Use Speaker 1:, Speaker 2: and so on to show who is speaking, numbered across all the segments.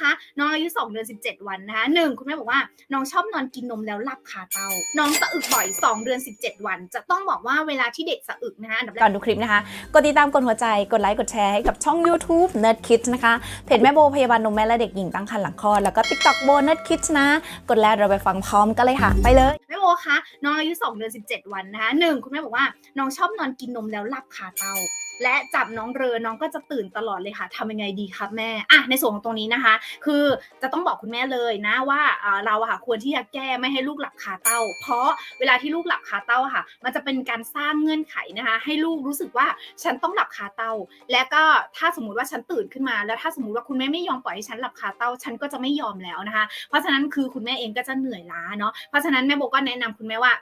Speaker 1: คะน้องอายุ 2 เดือน 17 วันนะคะหนึ่งคุณแม่บอกว่าน้องชอบนอนกินนมแล้วหลับคาเตา น้องสะอึกบ่อย 2 เดือน 17 วัน จะต้องบอกว่าเวลาที่เด็กสะอึกนะคะอันดับแร
Speaker 2: ก่อกนดูคลิปนะคะกดติดตามกดหัวใจกดไลค์กดแชร์ให้กับช่อง YouTube Nerd Kids นะคะเพจแม่โบพยาบาลนมแม่และเด็กหญิงตั้งครรภ์หลังคลอดแล้วก็ TikTok โบ Nerd Kids นะ กดแล้วเราไปฟังพร้อมกันเลยค่ะ ไปเลย
Speaker 1: แม่โบคะน้องอายุ 2 เดือน 17 วันนะคะหนึ่งคุณแม่บอกว่าน้องชอบนอนกินนมแล้วหลับคาเตา และจับน้องเรอน้องก็จะตื่นตลอดเลยค่ะทำยังไงดีครับแม่อะในส่วนของตรงนี้นะคะ คือจะต้องบอกคุณแม่เลยนะว่าเราค่ะควรที่จะแก้ไม่ให้ลูกหลับคาเต้า เพราะเวลาที่ลูกหลับคาเต้าค่ะ มันจะเป็นการสร้างเงื่อนไขนะคะ ให้ลูกรู้สึกว่าฉันต้องหลับคาเต้า และก็ถ้าสมมติว่าฉันตื่นขึ้นมา แล้วถ้าสมมติว่าคุณแม่ไม่ยอมปล่อยให้ฉันหลับคาเต้า ฉันก็จะไม่ยอมแล้วนะคะ เพราะฉะนั้นคือคุณแม่เองก็จะเหนื่อยล้าเนาะเพราะฉะนั้นแม่โบก็แนะนำคุณแม่ว่า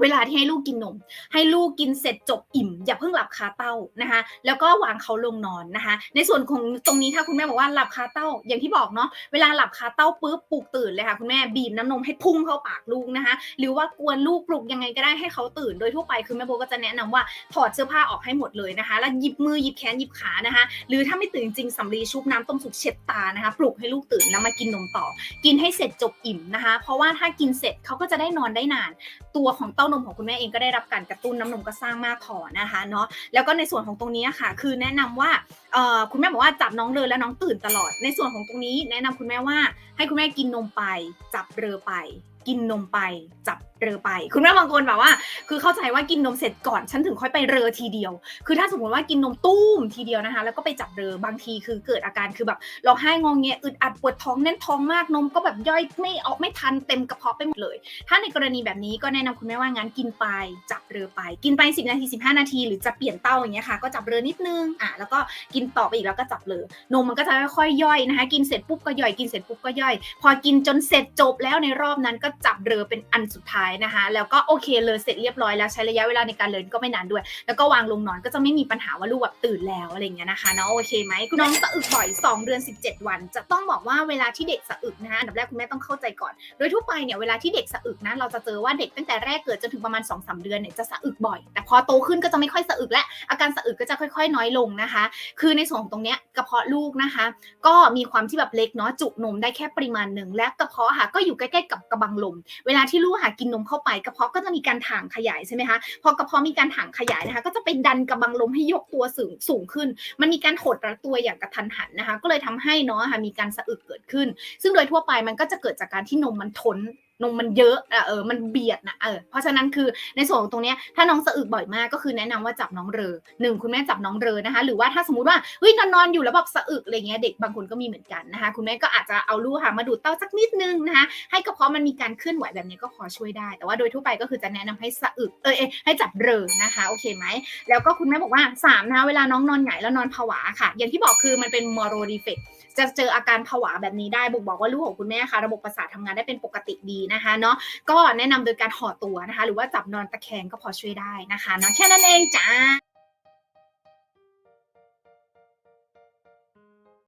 Speaker 1: เวลาที่ให้ลูกกินนม ให้ลูกกินเสร็จจบอิ่ม อย่าเพิ่งหลับคาเต้านะคะ แล้วก็วางเขาลงนอนนะคะ ในส่วนของตรงนี้ถ้าคุณแม่บอกว่าหลับคาเต้าอย่างที่บอกเนาะเวลาหลับคาเต้าปุ๊บปลุกตื่นเลยค่ะคุณแม่บีบน้ำนมให้พุ่งเข้าปากลูกนะคะ หรือว่ากวนลูกปลุกยังไงก็ได้ให้เขาตื่น โดยทั่วไปคือแม่โบก็จะแนะนำว่าถอดเสื้อผ้าออกให้หมดเลยนะคะ แล้วหยิบมือหยิบแขนหยิบขานะคะ หรือถ้าไม่ตื่นจริงสำลีชุบน้ำต้มสุกเช็ดตานะคะ ปลุกให้ลูกตื่นแล้วมากินนมต่อ กินให้เสร็จจบอิ่มนะคะ เพราะว่าถ้ากินเสร็จเขาก็จะได้นอนได้นาน ตัวของต้านมของคุณแม่เองก็ได้รับการกระตุ้นน้ำนมก็สร้างมากพอนะคะเนาะแล้วก็ในส่วนของตรงนี้ค่ะ คือแนะนำว่าคุณแม่บอกว่าจับน้องเลยแล้วน้องตื่นตลอด ในส่วนของตรงนี้ แนะนำคุณแม่ว่าให้คุณแม่กินนมไป จับเรือไป กินนมไป จับ เรือไป คุณแม่บางคนแบบว่า คือเข้าใจว่ากินนมเสร็จก่อนฉันถึงค่อยไปเรือทีเดียว คือถ้าสมมติว่ากินนมตุ้มทีเดียวนะคะ แล้วก็ไปจับเรือบางทีคือเกิดอาการคือแบบร้องไห้งองแงอึดอัดปวดท้องแน่นท้องมากนมก็แบบย่อยไม่ออกไม่ทันเต็มกระเพาะไปหมดเลย ถ้าในกรณีแบบนี้ก็แนะนำคุณแม่ว่างั้นกินไปจับเรือไป กินไป 10 นาที 15 นาที หรือจะเปลี่ยนเต้าอย่างเงี้ยค่ะ ก็จับเรือนิดนึงอะแล้วก็กินต่อไปอีกแล้วก็จับเรือนมมันก็จะค่อยๆย่อยนะคะ กินเสร็จปุ๊บก็ย่อยกินเสร็จปุ๊บก็ย่อย พอกินจนเสร็จจบแล้วในรอบนั้นก็จับเรือเป็นอันสุดท้ายนะคะแล้วก็โอเคเลยเสร็จเรียบร้อยแล้วใช้ระยะเวลาในการเลินก็ไม่นานด้วย แล้วก็วางลงนอนก็จะไม่มีปัญหาว่าลูกแบบตื่นแล้วอะไรเงี้ยนะคะเนาะโอเคไหมคุณน้องสะอึกบ่อย 2 เดือน 17 วัน จะต้องบอกว่าเวลาที่เด็กสะอึกนะคะอันดับแรกคุณแม่ต้องเข้าใจก่อน โดยทั่วไปเนี่ยเวลาที่เด็กสะอึกนะเราจะเจอว่าเด็กตั้งแต่แรกเกิดจนถึงประมาณ2อสเดือนเนี่ยจะสะอึกบ่อย แต่พอโตขึ้นก็จะไม่ค่อยสะอึกและอาการสะอึกก็จะค่อย ๆ น้อยลงนะคะ คือในส่วนของตรงเนี้ยกระเพาะลูกนะคะ ก็มีความที่แบบเล็กเนาะจุนมได้แค่ปริมาณหนึ่งและกระเพาะค่ะก็อยู่ใกล้ๆกับกระบังลม เวลาที่ลูกหากินนมเข้าไปกระเพาะก็จะมีการถ่างขยายใช่ไหมคะพอกระเพาะมีการถ่างขยายนะคะ ก็จะไปดันกระบังลมให้ยกตัวสูงสูงขึ้น มันมีการหดระตัวอย่างกระทันหันนะคะ ก็เลยทำให้เนาะค่ะมีการสะอึกเกิดขึ้น ซึ่งโดยทั่วไปมันก็จะเกิดจากการที่นมมันทน นมมันเยอะอะเออมันเบียดนะเออเพราะฉะนั้นคือในส่วนของตรงเนี้ยถ้าน้องสะอึกบ่อยมากก็คือแนะนำว่าจับน้องเรอหนึ่งคุณแม่จับน้องเรอนะคะ หรือว่าถ้าสมมติว่าเฮ้ยนอนนอนอยู่แล้วแบบสะอึกอะไรเงี้ยเด็กบางคนก็มีเหมือนกันนะคะ คุณแม่ก็อาจจะเอาลูกค่ะมาดูดเต้าสักนิดนึงนะคะ ให้กระเพาะมันมีการเคลื่อนไหวแบบนี้ก็พอช่วยได้ แต่ว่าโดยทั่วไปก็คือจะแนะนำให้สะอึกเออให้จับเรอนะคะโอเคไหมแล้วก็คุณแม่บอกว่า3นะคะเวลาน้องนอนหงายแล้วนอนผวาค่ะ อย่างที่บอกคือมันเป็นมอโรดีเฟกจะเจออาการผวาแบบนี้ได้บ่งบอกว่าลูกของคุณแม่ค่ะระบบประสาททำงานได้เป็นปกติดีนะคะเนาะก็แนะนำโดยการห่อตัวนะคะ หรือว่าจับนอนตะแคงก็พอช่วยได้นะคะเนาะแค่นั้นเองจ้า